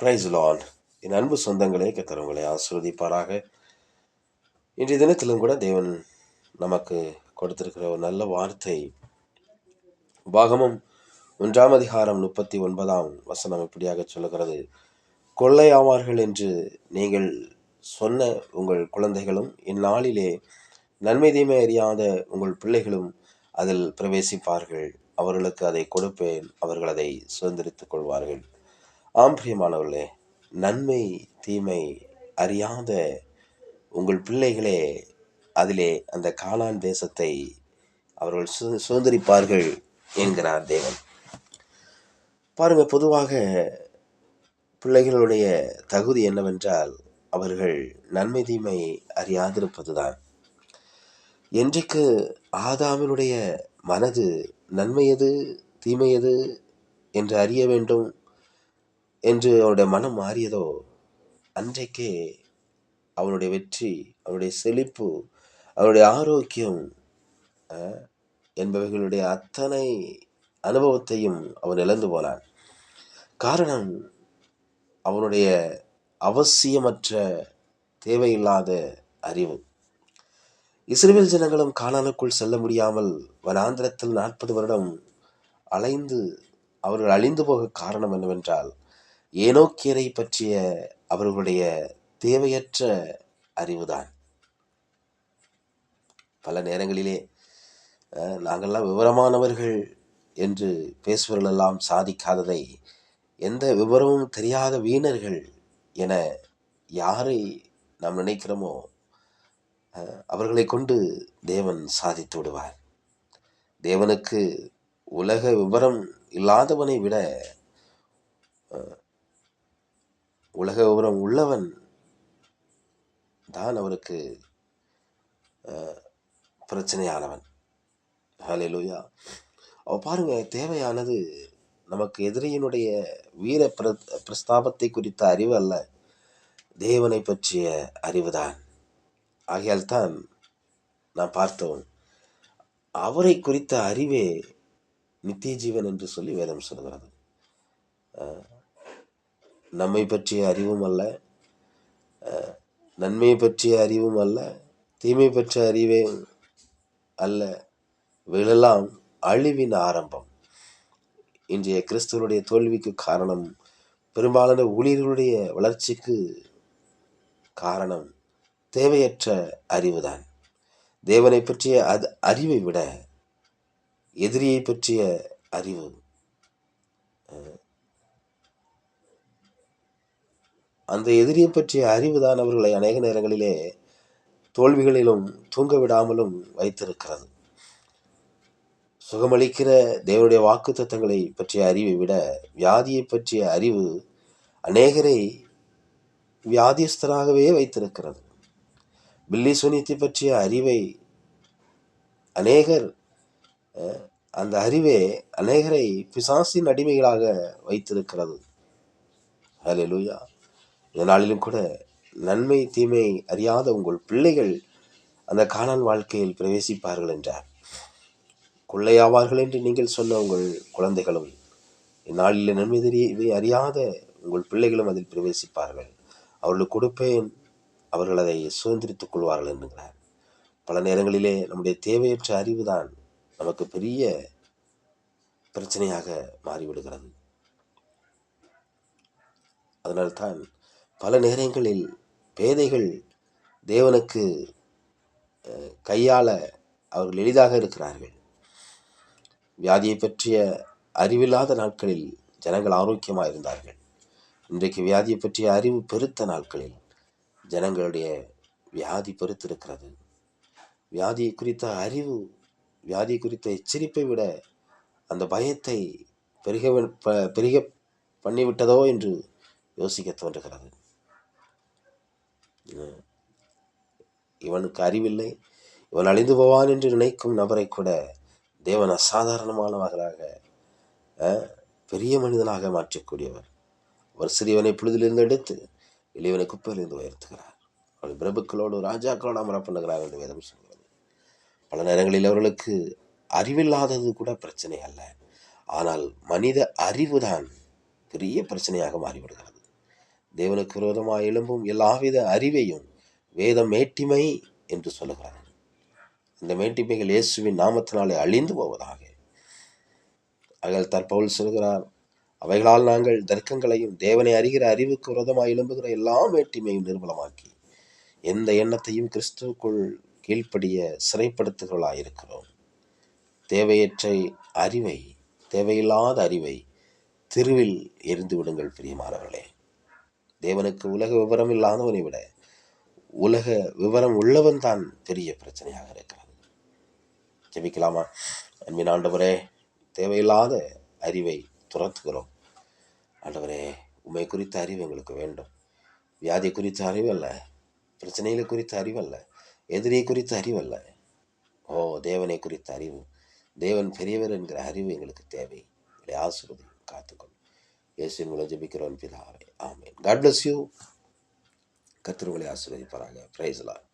Price Lord என் அன்பு சொந்தங்களே கத்தர் உங்களை ஆசிர்வதிப்பாராக. இன்றைய தினத்திலும் கூட தேவன் நமக்கு கொடுத்திருக்கிற ஒரு நல்ல வார்த்தை. பாகமம் ஒன்றாம் அதிகாரம் முப்பத்தி ஒன்பதாம் வசனம் இப்படியாக சொல்லுகிறது. கொள்ளையாவார்கள் என்று நீங்கள் சொன்ன உங்கள் குழந்தைகளும் இந்நாளிலே நன்மை தீமை அறியாத உங்கள் பிள்ளைகளும் அதில் பிரவேசிப்பார்கள். அவர்களுக்கு அதை கொடுப்பேன் அவர்கள் அதை சுதந்திரித்துக் கொள்வார்கள். ஆம் பிரியமானவர்களே நன்மை தீமை அறியாத உங்கள் பிள்ளைகளே அதிலே அந்த காலான் தேசத்தை அவர்கள் சு சுதந்திரிப்பார்கள் என்கிறார் தேவன். பாருங்க பொதுவாக பிள்ளைகளுடைய தகுதி என்னவென்றால் அவர்கள் நன்மை தீமை அறியாதிருப்பதுதான். என்றைக்கு ஆதாமினுடைய மனது நன்மை எது தீமை எது என்று அறிய வேண்டும் என்று அவனுடைய மனம் மாறியதோ அன்றைக்கே அவனுடைய வெற்றி அவனுடைய செழிப்பு அவனுடைய ஆரோக்கியம் என்பவைகளுடைய அத்தனை அனுபவத்தையும் அவன் இழந்து போனான். காரணம் அவனுடைய அவசியமற்ற தேவையில்லாத அறிவு. இஸ்ரேல் ஜனங்களும் கானானுக்குள் செல்ல முடியாமல் வனாந்திரத்தில் நாற்பது வருடம் அலைந்து அவர்கள் அழிந்து போக காரணம் என்னவென்றால் ஏனோக்கியரை பற்றிய அவர்களுடைய தேவையற்ற அறிவுதான் பல நேரங்களிலே நாங்கள்லாம் விவரமானவர்கள் என்று பேசுவர்களெல்லாம் சாதிக்காததை எந்த விவரமும் தெரியாத வீணர்கள் என யாரை நாம் நினைக்கிறோமோ அவர்களை கொண்டு தேவன் சாதித்து விடுவார். தேவனுக்கு உலக விவரம் இல்லாதவனை விட உலக விவரம் உள்ளவன் தான் அவருக்கு பிரச்சனையானவன். ஹalleluya. அவ பாருங்க தேவையானது நமக்கு எதிரியினுடைய வீர பிர பிரஸ்தாபத்தை குறித்த அறிவு அல்ல. தேவனை பற்றிய அறிவுதான் ஆகையால் தான் நாம் பார்த்தோம் அவரை குறித்த அறிவே நித்திய ஜீவன் என்று சொல்லி வேதம் சொல்கிறது. நம்மை பற்றிய அறிவும் அல்ல நன்மை பற்றிய அறிவும் அல்ல தீமை பற்றிய அறிவே அல்ல. இவைகளெல்லாம் அழிவின் ஆரம்பம். இன்றைய கிறிஸ்துவனுடைய தோல்விக்கு காரணம் பெரும்பாலான ஊழியர்களுடைய வளர்ச்சிக்கு காரணம் தேவையற்ற அறிவுதான். தேவனை பற்றிய அது அறிவை விட எதிரியை பற்றிய அறிவு அந்த எதிரியை பற்றிய அறிவுதான் அவர்களை அநேக நேரங்களிலே தோல்விகளிலும் தூங்க விடாமலும் வைத்திருக்கிறது. சுகமளிக்கிற தேவனுடைய வாக்கு தத்தங்களை பற்றிய அறிவை விட வியாதியை பற்றிய அறிவு அநேகரை வியாதியஸ்தராகவே வைத்திருக்கிறது. பில்லி சுனித்தை பற்றிய அறிவை அநேகர் அந்த அறிவே அநேகரை பிசாசின் அடிமைகளாக வைத்திருக்கிறது. ஹalleluya. இந்த நாளிலும் கூட நன்மை தீமை அறியாத உங்கள் பிள்ளைகள் அந்த காணான் வாழ்க்கையில் பிரவேசிப்பார்கள் என்றார். கொள்ளையாவார்கள் என்று நீங்கள் சொன்ன உங்கள் குழந்தைகளும் இந்நாளில் நன்மை தெரிய அறியாத உங்கள் பிள்ளைகளும் அதில் பிரவேசிப்பார்கள். அவர்களுக்கு கொடுப்பேன் அவர்கள் அதை சுதந்திரித்துக் கொள்வார்கள் என்கிறார். பல நேரங்களிலே நம்முடைய தேவையற்ற அறிவு தான் நமக்கு பெரிய பிரச்சனையாக மாறிவிடுகிறது. அதனால்தான் பல நேரங்களில் பேதைகள் தேவனுக்கு கையாள அவர்கள் எளிதாக இருக்கிறார்கள். வியாதியை பற்றிய அறிவில்லாத நாட்களில் ஜனங்கள் ஆரோக்கியமாக இருந்தார்கள். இன்றைக்கு வியாதியை பற்றிய அறிவு பெருத்த நாட்களில் ஜனங்களுடைய வியாதி பெருத்திருக்கிறது. வியாதி குறித்த அறிவு வியாதி குறித்த எச்சரிப்பை விட அந்த பயத்தை பெருக ப- பெருக பண்ணிவிட்டதோ என்று யோசிக்க தோன்றுகிறது. இவனுக்கு அறிவில்லை. இவன் அழிந்து போவான் என்று நினைக்கும் நபரை கூட தேவன் அசாதாரணமானவர்களாக பெரிய மனிதனாக மாற்றக்கூடியவர். அவர் சிறியவனை புழுதிலிருந்து எடுத்து இளையவனை குப்பையிலிருந்து உயர்த்துகிறார். அவர் பிரபுக்களோடு ராஜாக்களோடு அமர பண்ணுகிறார் என்று வேதம் சொல்கிறது. பல நேரங்களில் அவர்களுக்கு அறிவில்லாதது கூட பிரச்சனை அல்ல. ஆனால் மனித அறிவுதான் பெரிய பிரச்சனையாக மாறிவிடுகிறது. தேவனுக்கு விரோதமாக எழும்பும் எல்லாவித அறிவையும் வேத மேட்டிமை என்று சொல்லுகிறார் இந்த மேட்டிமைகள் இயேசுவின் நாமத்தினாலே அழிந்து போவதாக. அவர்கள் தற்பவுல் சொல்கிறார் அவைகளால் நாங்கள் தர்க்கங்களையும் தேவனை அறிகிற அறிவுக்கு விரோதமாக எழும்புகிற எல்லா மேட்டிமையும் நிர்மலமாக்கி எந்த எண்ணத்தையும் கிறிஸ்துவுக்குள் கீழ்ப்படிய சிறைப்படுத்துகிறவர்களாயிருக்கிறோம். தேவையற்ற அறிவை தேவையில்லாத அறிவை திருவில் எரிந்து விடுங்கள் பிரியமானவர்களே. தேவனுக்கு உலக விவரம் இல்லாதவனை விட உலக விவரம் உள்ளவன் தான் பெரிய பிரச்சனையாக இருக்கிறது ஜெபிக்கலாமா? அன்பின் ஆண்டவரே தேவையில்லாத அறிவை துரத்துகிறோம். ஆண்டவரே உண்மை குறித்த அறிவு எங்களுக்கு வேண்டும். வியாதி குறித்த அறிவு அல்ல பிரச்சனைகளை குறித்த அறிவல்ல எதிரியை குறித்த அறிவல்ல. ஓ தேவனை குறித்த அறிவு. தேவன் பெரியவர் என்கிற அறிவு எங்களுக்கு தேவை. உங்களை ஆசிர்வதியும் காத்துக்கொள். இயேசு மூலம் ஜபிக்கிறோம் பிதாவே ஆமென். காட் பிளஸ் யூ கர்த்தர் உங்களை பிரைஸ்லாம்